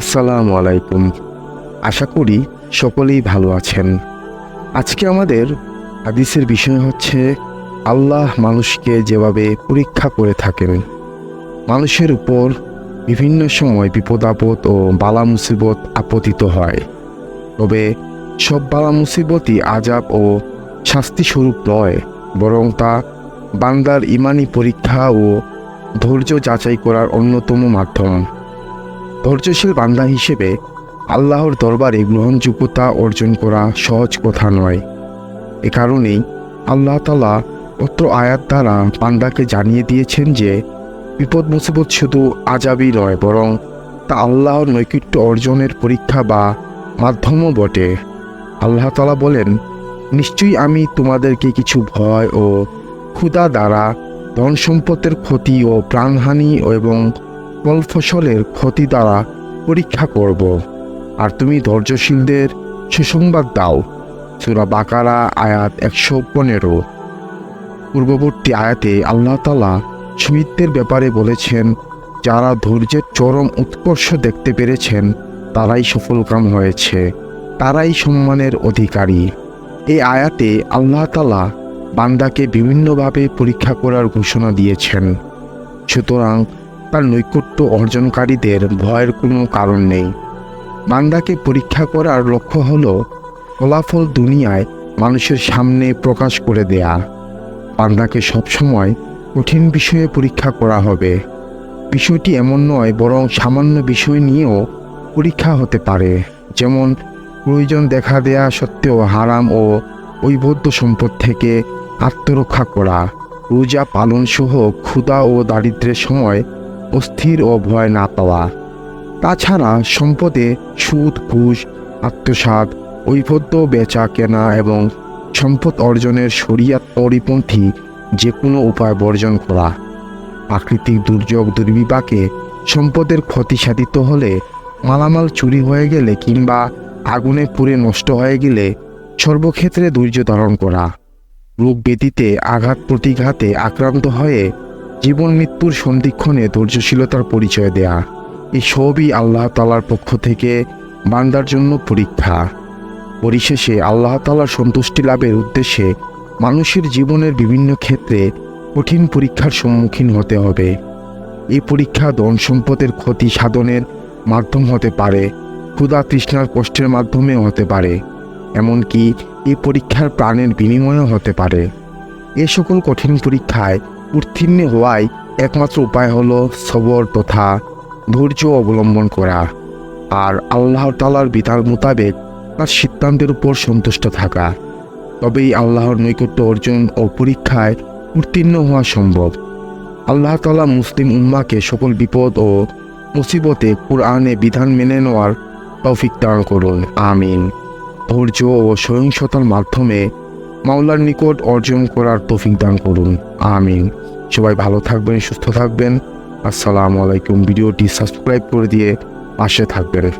আসসালামু আলাইকুম। আশা করি সকলেই ভালো আছেন। আজকে আমাদের হাদিসের বিষয় হচ্ছে, আল্লাহ মানুষকে যেভাবে পরীক্ষা করে থাকেন, মানুষের উপর বিভিন্ন সময় বিপদ, আপদ ও বালা মুসিবত আপতিত হয়। তবে সব বালা মুসিবতই আজাব ও শাস্তি স্বরূপ নয়, বরং তা বান্দার ইমানি পরীক্ষা ও ধৈর্য যাচাই করার অন্যতম মাধ্যম। ধৈর্যশীল বান্দা হিসেবে আল্লাহর দরবারে গ্রহণযোগ্যতা অর্জন করা সহজ কথা নয়। এ কারণেই আল্লাহ তালা অত্র আয়াত দ্বারা বান্দাকে জানিয়ে দিয়েছেন যে, বিপদ মুসিবত শুধু আজাবই নয়, বরং তা আল্লাহর নৈকট্য অর্জনের পরীক্ষা বা মাধ্যমও বটে। আল্লাহ তালা বলেন, নিশ্চয়ই আমি তোমাদেরকে কিছু ভয় ও ক্ষুধা দ্বারা ধন সম্পদের ক্ষতি ও প্রাণহানি এবং ফল ফসলের ক্ষতি দ্বারা পরীক্ষা করব। আর তুমি ধৈর্যশীলদের সুসংবাদ দাও। সুরা বাকারা, আয়াত একশো পনেরো। পূর্ববর্তী আয়াতে আল্লাহ তালা শহীদদের ব্যাপারে বলেছেন, যারা ধৈর্যের চরম উৎকর্ষ দেখতে পেরেছেন, তারাই সফলকাম হয়েছে। তারাই সম্মানের অধিকারী। এই আয়াতে আল্লাহ তালা বান্দাকে বিভিন্নভাবে পরীক্ষা করার ঘোষণা দিয়েছেন। সুতরাং তার নৈকট্য অর্জনকারীদের ভয়ের কোনো কারণ নেই। বান্দাকে পরীক্ষা করার লক্ষ্য হল ফলাফল দুনিয়ায় মানুষের সামনে প্রকাশ করে দেয়া। বান্দাকে সবসময় কঠিন বিষয়ে পরীক্ষা করা হবে। বিষয়টি এমন নয়, বরং সামান্য বিষয় নিয়েও পরীক্ষা হতে পারে। যেমন প্রয়োজন দেখা দেয়া সত্ত্বেও হারাম ও ঐবদ্ধ সম্পদ থেকে আত্মরক্ষা করা, রোজা পালন সহ ক্ষুধা ও দারিদ্র্যের সময় অস্থির ও ভয় না পাওয়া। তাছাড়া সম্পদে সুদ, ঘুষ আত্মসাদ ঐবদ্ধ বেচা কেনা এবং সম্পদ অর্জনের শরিয়াত পরিপন্থী যে কোনো উপায় বর্জন করা। প্রাকৃতিক দুর্যোগ দুর্বিপাকে সম্পদের ক্ষতি সাধিত হলে মালামাল চুরি হয়ে গেলে কিংবা আগুনে পুড়ে নষ্ট হয়ে গেলে সর্বক্ষেত্রে ধৈর্য ধারণ করা। রোগ ব্যাধিতে আঘাত প্রতিঘাতে আক্রান্ত হয়ে জীবন মৃত্যুর সন্ধিক্ষণে ধৈর্যশীলতার পরিচয় দেয়া। এই সবই আল্লাহ তালার পক্ষ থেকে বান্দার জন্য পরীক্ষা। পরিশেষে আল্লাহ তালার সন্তুষ্টি লাভের উদ্দেশ্যে মানুষের জীবনের বিভিন্ন ক্ষেত্রে কঠিন পরীক্ষার সম্মুখীন হতে হবে। এই পরীক্ষা ধন সম্পদের ক্ষতি সাধনের মাধ্যম হতে পারে, ক্ষুধা তৃষ্ণার কষ্টের মাধ্যমেও হতে পারে। এমনকি এই পরীক্ষার প্রাণের বিনিময়ও হতে পারে। এ সকল কঠিন পরীক্ষায় উত্তীর্ণ হওয়াই একমাত্র উপায় হলো সবর তথা ধৈর্য অবলম্বন করা। আর আল্লাহ তালার বিধান মোতাবেক তার সিদ্ধান্তের উপর সন্তুষ্ট থাকা। তবেই আল্লাহর নৈকট্য অর্জন ও পরীক্ষায় উত্তীর্ণ হওয়া সম্ভব। আল্লাহ তালা মুসলিম উম্মাকে সকল বিপদ ও মুসিবতে কোরআনে বিধান মেনে নেওয়ার তৌফিক দান করুন। আমিন। ধৈর্য ও সহিংসতার মাধ্যমে মাওলার নিকট অর্জন করার তৌফিক দান করুন। আমিন। সবাই ভালো থাকবেন, সুস্থ থাকবেন। আসসালামু আলাইকুম। ভিডিওটি সাবস্ক্রাইব করে দিয়ে পাশে থাকবেন।